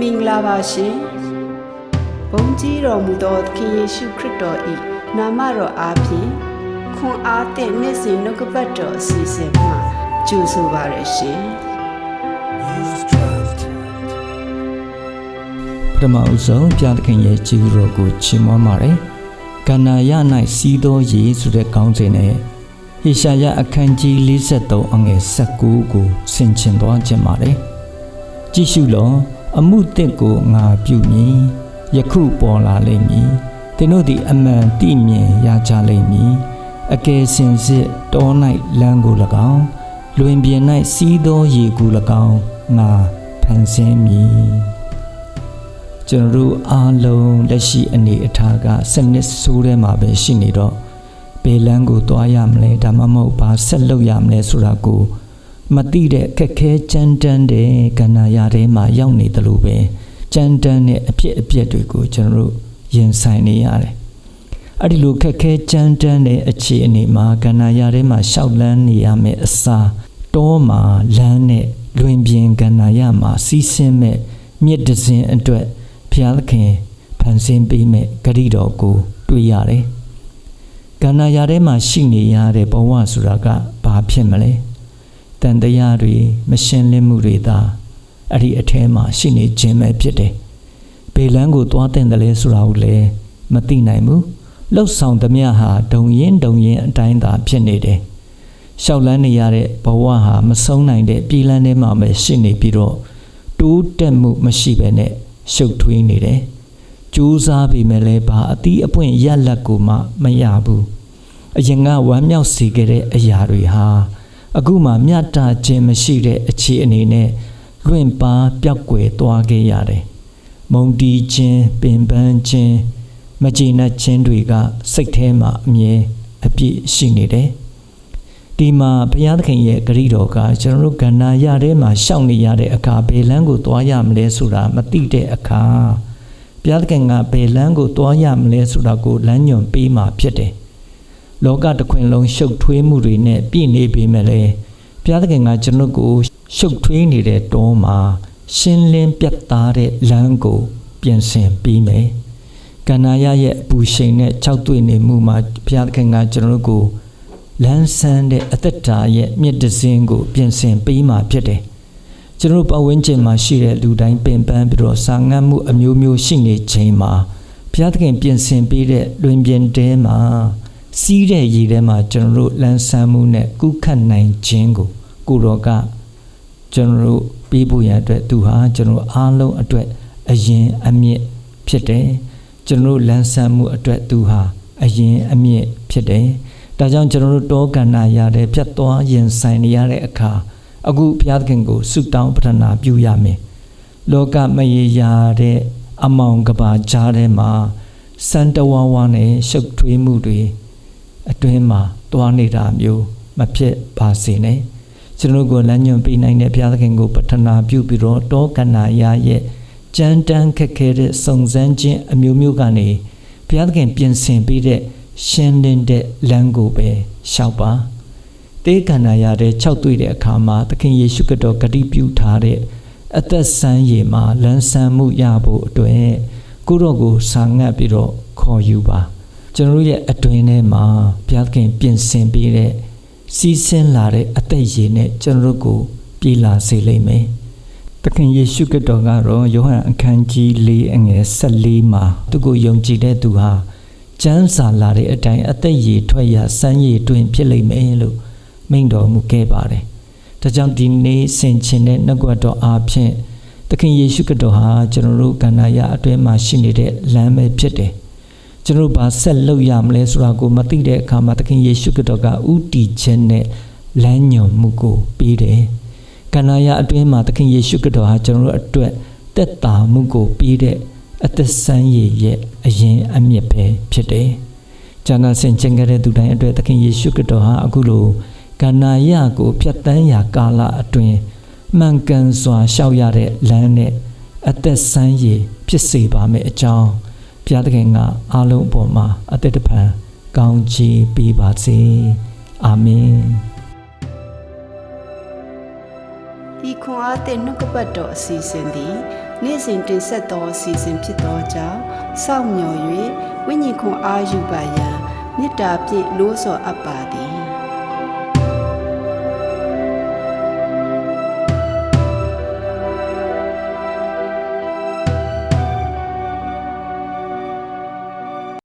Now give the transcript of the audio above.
မင်္ဂလာပါရှင်ဘုန်းကြီးတော်မူသောသခင်ယေရှုခရစ်တော်၏နာမတော်အားဖြင့်ခွန်အားသည့်နေ့စဉ်နှုတ်ကပတ်တော်အစီအစဉ်မှာကြိုဆိုပါရရှင်ပထမအဆုံးပြသခင်ရဲ့ជីတော်ကိုချီးမွမ်းပါတယ်။ကန္နာယ၌စီးသောရေဆိုတဲ့ခေါင်းစဉ်နဲ့ဟေရှာယအခန်းကြီး53အငယ်19ကိုဆင်ခြင်သွားခြင်းပါတယ်။ကြည့်ရှုလော အမှုတစ်ကိုငါပြုမည်ယခုပေါ်လာလိမ့်မည်။သင်တို့သည်အမှန်သိမြင်ရကြလိမ့်မည်။အကယ်စင်စစ်တော၌လမ်းကို၎င်းလွင်ပြင်၌စီးသောရေကို၎င်းငါဖန်ဆင်းမည်။ကျွန်တော်တို့အားလုံးလက်ရှိအနေအထားကစနစ်ဆိုးထဲမှာပဲရှိနေတော့ဘယ်လန်းကိုသွားရမလဲဒါမှမဟုတ်ဘာဆက်လုပ်ရမလဲဆိုတာကို မသိတဲ့ခက်ခဲကြမ်းတမ်းတဲ့ကဏ္ဍရာထဲမှာရောက်နေတယ်လို့ပဲကြမ်းတမ်းတဲ့အဖြစ်အပျက်တွေကိုကျွန်တော်တို့ရင်ဆိုင်နေရတယ်။အဲ့ဒီလိုခက်ခဲကြမ်းတမ်းတဲ့အခြေအနေမှာကဏ္ဍရာထဲမှာရှောက်လန်းနေရမယ်အစားတောမှာလမ်းနဲ့လွင်ပြင်ကဏ္ဍရာမှာစီးဆင်းမဲ့မြစ်တစ်စင်းအတွက်ဘုရားသခင်ဖန်ဆင်းပေးမဲ့ဂရိတော်ကိုတွေ့ရတယ်။ကန္နာရာထဲမှာရှိနေရတဲ့ဘဝဆိုတာကဘာဖြစ်မလဲ။တ န်တရားတွေမရှင်းလင်းမှုတွေသာအဲ့ဒီအထဲမှာရှိနေခြင်းပဲဖြစ်တယ်။ဘေလန်းကိုသွားတဲ့တယ်လဲဆိုတာကိုလည်းမသိနိုင်ဘူး။လှုပ်ဆောင်သမျှဟာဒုံရင်ဒုံရင်အတိုင်းသာဖြစ်နေတယ်။ရှောက်လန်းနေရတဲ့ဘဝဟာမဆုံးနိုင်တဲ့ပြည်လန်းထဲမှာပဲရှိနေပြီးတော့တိုးတက်မှုမရှိဘဲနဲ့ရှုပ်ထွေးနေတယ်။ကြိုးစားပေမဲ့လည်းဘာအသီးအပွင့်ရက်လက်ကိုမှမရဘူး။အရင်ကဝမ်းမြောက်စေခဲ့တဲ့အရာတွေဟာ အခုမှမြတ်တာခြင်းမရှိတဲ့အခြေအနေနဲ့လွင့်ပါပျောက်ကွယ်သွားခဲ့ရတယ်။မုံတီးခြင်းပင်ပန်းခြင်းမကျေနပ်ခြင်းတွေကစိတ်ထဲမှာအမြဲအပြည့်ရှိနေတယ်။ဒီမှာဘုရားသခင်ရဲ့ဂရုတော်ကကျွန်တော်တို့ကဏ္ဍရထဲမှာရှောက်နေရတဲ့အခါဘယ်လန်းကိုသွားရမလဲဆိုတာမသိတဲ့အခါဘုရားသခင်ကဘယ်လန်းကိုသွားရမလဲဆိုတာကိုလမ်းညွှန်ပေးမှဖြစ်တယ်။ လောကတစ်ခွင်လုံးရှုပ်ထွေးမှုတွေနဲ့ပြည့်နေပေမဲ့လည်းဘုရားသခင်ကကျွန်တော်တို့ကိုရှုပ်ထွေးနေတဲ့တောမှာရှင်းလင်းပြတ်သားတဲ့လမ်းကိုပြင်ဆင်ပေးမယ်။ကန္နာယရဲ့အပူရှိန်နဲ့ကြောက်တွေ့နေမှုမှာဘုရားသခင်ကကျွန်တော်တို့ကိုလန်းဆန်းတဲ့အသက်တာရဲ့မြင့်တစင်းကိုပြင်ဆင်ပေးမှဖြစ်တယ်။ကျွန်တော်တို့ပတ်ဝန်းကျင်မှာရှိတဲ့လူတိုင်းပင်ပန်းပြီးတော့စာငတ်မှုအမျိုးမျိုးရှိနေချိန်မှာဘုရားသခင်ပြင်ဆင်ပေးတဲ့လွင်ပြင်တဲမှာ စီးတဲ့ရေထဲမှာကျွန်တော်တို့လန်းဆန်းမှုနဲ့ကုခတ်နိုင်ခြင်းကိုကိုတော်ကကျွန်တော်တို့ပေးဖို့ရန်အတွက်သူဟာကျွန်တော်တို့အားလုံးအတွက်အရင်အမြင့်ဖြစ်တယ်။ကျွန်တော်တို့လန်းဆန်းမှုအတွက်သူဟာအရင်အမြင့်ဖြစ်တယ်။ဒါကြောင့်ကျွန်တော်တို့တောကန္နာရတဲ့ဖြတ်သွားရင်ဆိုင်နေရတဲ့အခါအခုဘုရားသခင်ကိုဆုတောင်းပတနာပြုရမယ်။လောကမရေရာတဲ့အမောင်ကဘာကြားထဲမှာစံတဝါဝါနဲ့ရှုပ်ထွေးမှုတွေ အတွင်းမှာတွားနေတာမျိုးမဖြစ်ပါစေနဲ့။ကျွန်တော်တို့ကိုလမ်းညွှန်ပေးနိုင်တဲ့ဘုရားသခင်ကိုပတနာပြုပြီးတော့တောကန္နာရရဲ့ကြမ်းတမ်းခက်ခဲတဲ့စုံစမ်းခြင်းအမျိုးမျိုးကနေဘုရားသခင်ပြင်ဆင်ပေးတဲ့ရှင်းလင်းတဲ့လမ်းကိုပဲရှောက်ပါတေးကန္နာရတဲ့၆တွေ့တဲ့အခါမှာသခင်ယေရှုခရစ်တော်ဂတိပြုထားတဲ့အသက်ဆန်းရည်မှာလမ်းဆန်းမှုရဖို့အတွက်ကိုရောကိုစာငတ်ပြီးတော့ခေါ်ယူပါ ကျွန်တော်တို့ရဲ့အတွင်းထဲမှာဘုရားသခင်ပြင်ဆင်ပေးတဲ့စီးဆင်းလာတဲ့အသက်ရည်နဲ့ကျွန်တော်တို့ကိုပြေးလာစေလိမ့်မယ်သခင်ယေရှုခရစ်တော်ကတော့ယောဟန်အခန်းကြီး၄အငယ်14မှာသူကိုယုံကြည်တဲ့သူဟာကျမ်းစာလာတဲ့အတိုင်းအသက်ရည်ထွက်ရစမ်းရည်တွင်ဖြစ်လိမ့်မယ်လို့မိန့်တော်မူခဲ့ပါတယ်။ဒါကြောင့်ဒီနေ့ဆင်ခြင်တဲ့နှုတ်ကပတ်တော်အားဖြင့်သခင်ယေရှုခရစ်တော်ဟာကျွန်တော်တို့ကန္နာယအတွင်းမှာရှိနေတဲ့လမ်းပဲဖြစ်တယ်။ ကျွန်တော်တို့ဘာဆက်လုပ်ရမလဲဆိုတာကိုမသိတဲ့အခါမှာသခင်ယေရှုခရစ်တော်ကဥတီခြင်းနဲ့လမ်းညွှန်မှုကိုပေးတယ်။ကန္နာယအတွင်းမှာသခင်ယေရှုခရစ်တော်ဟာကျွန်တော်တို့အတွက်တက်တာမှုကိုပေးတဲ့အသက်ဆန်းရည်ရဲ့အရင်အမြင့်ပဲဖြစ်တယ်။ကျမ်းစာဆင်ခြင်ကြတဲ့သူတိုင်းအတွက်သခင်ယေရှုခရစ်တော်ဟာအခုလိုကန္နာယကိုဖြတ်တန်းရာကာလအတွင်းမှန်ကန်စွာရှောက်ရတဲ့လမ်းနဲ့အသက်ဆန်းရည်ဖြစ်စေပါမယ်အကြောင်း ဘုရားသခင်ကအားလုံးအပေါ်မှာအသက်တပံကောင်းချီးပေးပါစေ။အာမင်။ဤခွန်အားသည့်နှုတ်ကပတ်တော်အစီအစဉ်သည်နေ့စဉ်တင်ဆက်သောအစီအစဉ်ဖြစ်သောကြောင့်စောင့်မျှော်၍ဝိညာဉ်ခွန်အားယူပါရန်မေတ္တာဖြင့်လို့ဆော်အပ်ပါသည်